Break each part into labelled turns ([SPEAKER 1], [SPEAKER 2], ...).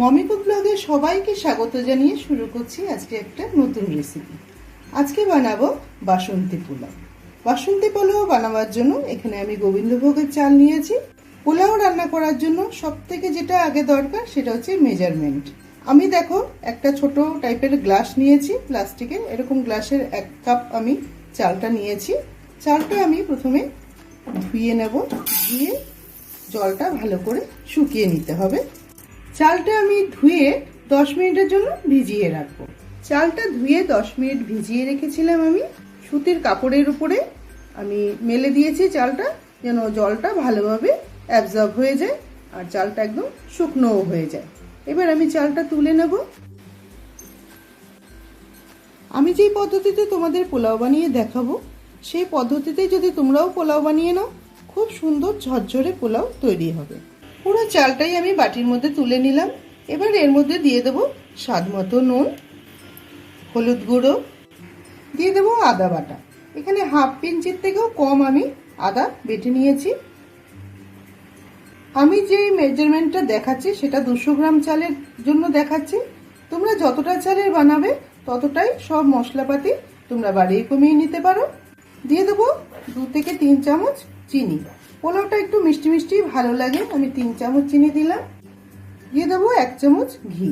[SPEAKER 1] মমিকো ব্লগে সবাইকে স্বাগত জানিয়ে শুরু করছি আজকে একটা নতুন রেসিপি আজকে বানাবো বাসন্তী পোলাও। বাসন্তী পোলাও বানাবার জন্য এখানে আমি গোবিন্দভোগের চাল নিয়েছি। পোলাও রান্না করার জন্য সব থেকে যেটা আগে দরকার সেটা হচ্ছে মেজারমেন্ট আমি দেখো একটা ছোট টাইপের গ্লাস নিয়েছি প্লাস্টিকের এরকম গ্লাসের এক কাপ আমি চালটা নিয়েছি। চালটা আমি প্রথমে ধুয়ে নেব, ধুয়ে জলটা ভালো করে শুকিয়ে নিতে হবে। চালটা আমি ধুয়ে দশ মিনিটের জন্য ভিজিয়ে রাখব। চালটা ধুয়ে দশ মিনিট ভিজিয়ে রেখেছিলাম আমি। সুতির কাপড়ের উপরে আমি মেলে দিয়েছি চালটা, যেন জলটা ভালোভাবে অ্যাবজর্ব হয়ে যায় আর চালটা একদম শুকনোও হয়ে যায়। এবার আমি চালটা তুলে নেব। আমি যেই পদ্ধতিতে তোমাদের পোলাও বানিয়ে দেখাবো, সেই পদ্ধতিতে যদি তোমরাও পোলাও বানিয়ে নাও, খুব সুন্দর ঝরঝরে পোলাও তৈরি হবে। পুরো চালটাই আমি বাটির মধ্যে তুলে নিলাম। এবার এর মধ্যে দিয়ে দেবো স্বাদ মতো নুন, হলুদ গুঁড়ো, দিয়ে দেবো আদা বাটা। এখানে হাফ পিঞ্চের থেকেও কম আমি আদা বেটে নিয়েছি। আমি যে মেজারমেন্টটা দেখাচ্ছি সেটা দুশো গ্রাম চালের জন্য দেখাচ্ছি। তোমরা যতটা চালের বানাবে ততটাই সব মশলাপাতি তোমরা বাড়িয়ে কমিয়ে নিতে পারো। দিয়ে দেবো দু থেকে তিন চামচ চিনি। পোলাওটা একটু মিষ্টি মিষ্টি, ভালো লাগে। আমি তিন চামচ চিনি দিলাম। দিয়ে দেবো এক চামচ ঘি।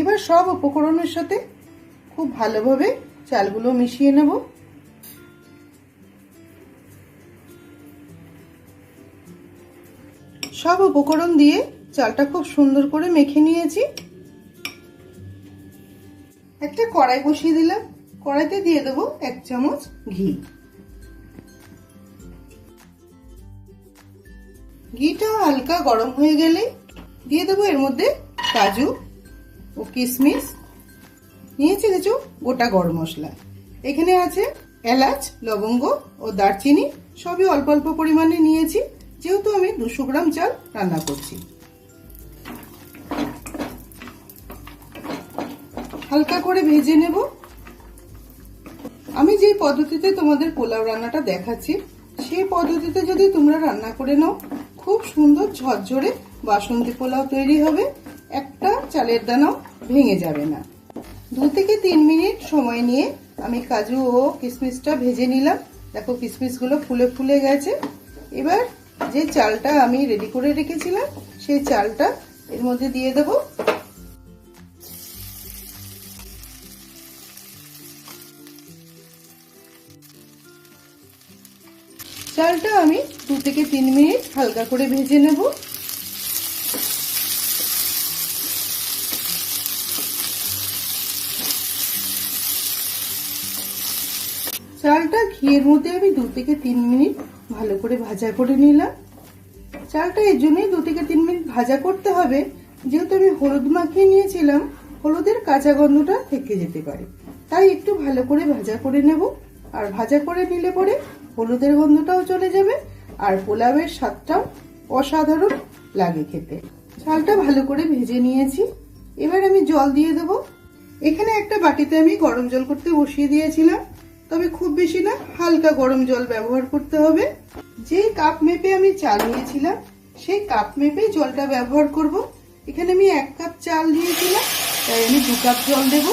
[SPEAKER 1] এবার সব উপকরণের সাথে খুব ভালোভাবে চালগুলো মিশিয়ে নেব। সব উপকরণ দিয়ে চালটা খুব সুন্দর করে মেখে নিয়েছি। একটা কড়াই বসিয়ে দিলাম। কড়াইতে দিয়ে দেবো এক চামচ ঘি। ঘিটা হালকা গরম হয়ে গেলে দিয়ে দেবো এর মধ্যে কাজু ও কিশমিশ। নিয়েছি কিছু গোটা গরম মশলা। এখানে আছে এলাচ, লবঙ্গ ও দারচিনি। সবই অল্প অল্প পরিমাণে নিয়েছি। যেহেতু আমি দুশো গ্রাম চাল রান্না করছি। হালকা করে ভেজে নেব। আমি যে পদ্ধতিতে তোমাদের পোলাও রান্নাটা দেখাচ্ছি, সেই পদ্ধতিতে যদি তোমরা রান্না করে নাও খুব সুন্দর ঝরঝরে বাসন্তী পোলাও তৈরি হবে। একটা চালের দানাও ভেঙে যাবে না। দু থেকে তিন মিনিট সময় নিয়ে আমি কাজু ও কিশমিশটা ভেজে নিলাম। দেখো কিশমিশগুলো ফুলে ফুলে গেছে। এবার যে চালটা আমি রেডি করে রেখেছিলাম, সেই চালটা এর মধ্যে দিয়ে দেবো। চালটা আমি দু থেকে তিন মিনিট হালকা করে ভেজে নেব। চালটা ঘিয়ের মধ্যে আমি দু থেকে তিন মিনিট ভালো করে ভাজা করে নিলাম। চালটা এর জন্যই দু থেকে তিন মিনিট ভাজা করতে হবে। যেহেতু আমি হলুদ মাখিয়ে নিয়েছিলাম, হলুদের কাঁচা গন্ধটা থেকে যেতে পারে। তাই একটু ভালো করে ভাজা করে নেব। আর ভাজা করে নিলে পরে হলুদের গন্ধটাও চলে যাবে আর পোলাওয়ের স্বাদটাও অসাধারণ লাগে খেতে। চালটা ভালো করে ভেজে নিয়েছি। এবার আমি জল দিয়ে দেব। এখানে একটা বাটিতে আমি গরম জল করতে বসিয়ে দিয়েছিলাম। তবে খুব বেশি না, হালকা গরম জল ব্যবহার করতে হবে। যে কাপ মেপে আমি চাল নিয়েছিলাম, সেই কাপ মেপেই জলটা ব্যবহার করব। এখানে আমি এক কাপ চাল দিয়েছিলাম, তাই আমি দু কাপ জল দেবো।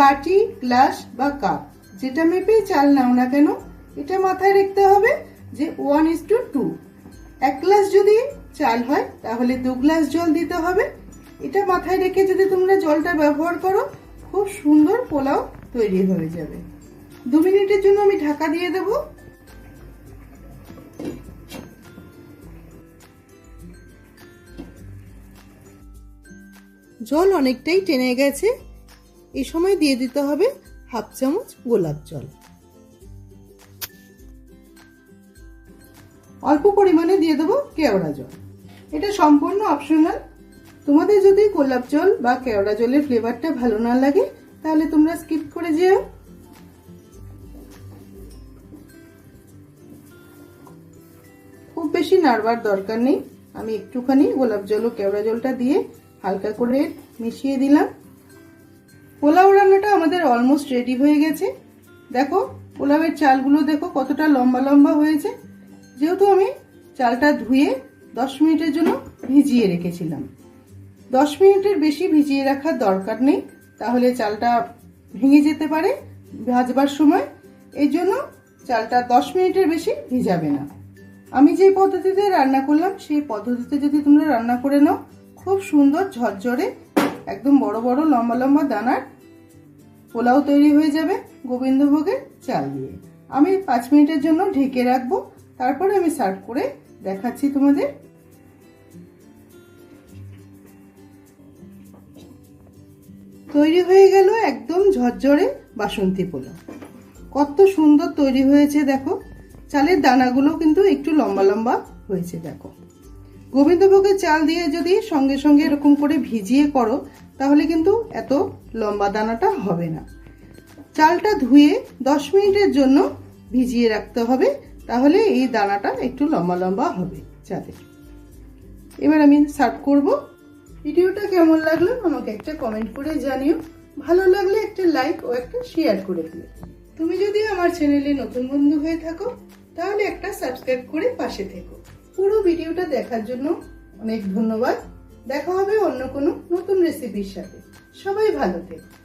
[SPEAKER 1] বাটি, গ্লাস বা কাপ। যেটা মেপে চাল নাও না কেন, এটা মাথায় রাখতে হবে যে ওয়ান ইস টু টু এক গ্লাস যদি চাল হয়, তাহলে দু গ্লাস জল দিতে হবে। এটা মাথায় রেখে যদি তোমরা জলটা ব্যবহার করো, খুব সুন্দর পোলাও তৈরি হয়ে যাবে। দু মিনিটের জন্য আমি ঢাকা দিয়ে দেব। জল অনেকটাই টেনে গেছে। এই সময় দিয়ে দিতে হবে হাফ চামচ গোলাপ জল। অল্প পরিমাণে দিয়ে দেবো কেওড়া জল। এটা সম্পূর্ণ অপশনাল তোমাদের যদি গোলাপ জল বা কেওড়া জলের ফ্লেভারটা ভালো না লাগে, তাহলে তোমরা স্কিপ করে যেও। খুব বেশি নাড়বার দরকার নেই। আমি একটুখানি গোলাপ জল ও কেওড়া জলটা দিয়ে হালকা করে মিশিয়ে দিলাম। পোলাও রান্নাটা আমাদের অলমোস্ট রেডি হয়ে গেছে। দেখো, পোলাওয়ের চালগুলো দেখো কতটা লম্বা লম্বা হয়েছে। যেহেতু আমি চালটা ধুয়ে দশ মিনিটের জন্য ভিজিয়ে রেখেছিলাম। দশ মিনিটের বেশি ভিজিয়ে রাখার দরকার নেই, তাহলে চালটা ভেঙে যেতে পারে ভাজবার সময়। এই জন্য চালটা দশ মিনিটের বেশি ভিজাবে না। আমি যে পদ্ধতিতে রান্না করলাম, সেই পদ্ধতিতে যদি তোমরা রান্না করে নাও, খুব সুন্দর ঝরঝরে একদম বড় বড় লম্বা লম্বা দানার পোলাও তৈরি হয়ে যাবে গোবিন্দভোগের চাল দিয়ে। আমি পাঁচ মিনিটের জন্য ঢেকে রাখব, তারপরে আমি সার্ভ করে দেখাচ্ছি তোমাদের। তৈরি হয়ে গেল একদম ঝরঝরে বাসন্তী পোলাও। কত সুন্দর তৈরি হয়েছে দেখো। চালের দানাগুলো কিন্তু একটু লম্বা লম্বা হয়েছে দেখো। গোবিন্দভোগের চাল দিয়ে যদি সঙ্গে সঙ্গে এরকম করে ভিজিয়ে করো, তাহলে কিন্তু এত লম্বা দানাটা হবে না। চালটা ধুয়ে দশ মিনিটের জন্য ভিজিয়ে রাখতে হবে, তাহলে এই দানাটা একটু লম্বা লম্বা হবে চালের এবার আমি সার্ভ করব। ভিডিওটা কেমন লাগল আমাকে একটা কমেন্ট করে জানিও। ভালো লাগলে একটা লাইক ও একটা শেয়ার করে দিও। তুমি যদি আমার চ্যানেলে নতুন বন্ধু হয়ে থাকো, তাহলে একটা সাবস্ক্রাইব করে পাশে থেকো। পুরো ভিডিওটা দেখার জন্য অনেক ধন্যবাদ। দেখা হবে অন্য কোনো নতুন রেসিপির সাথে। সবাই ভালো থেকো।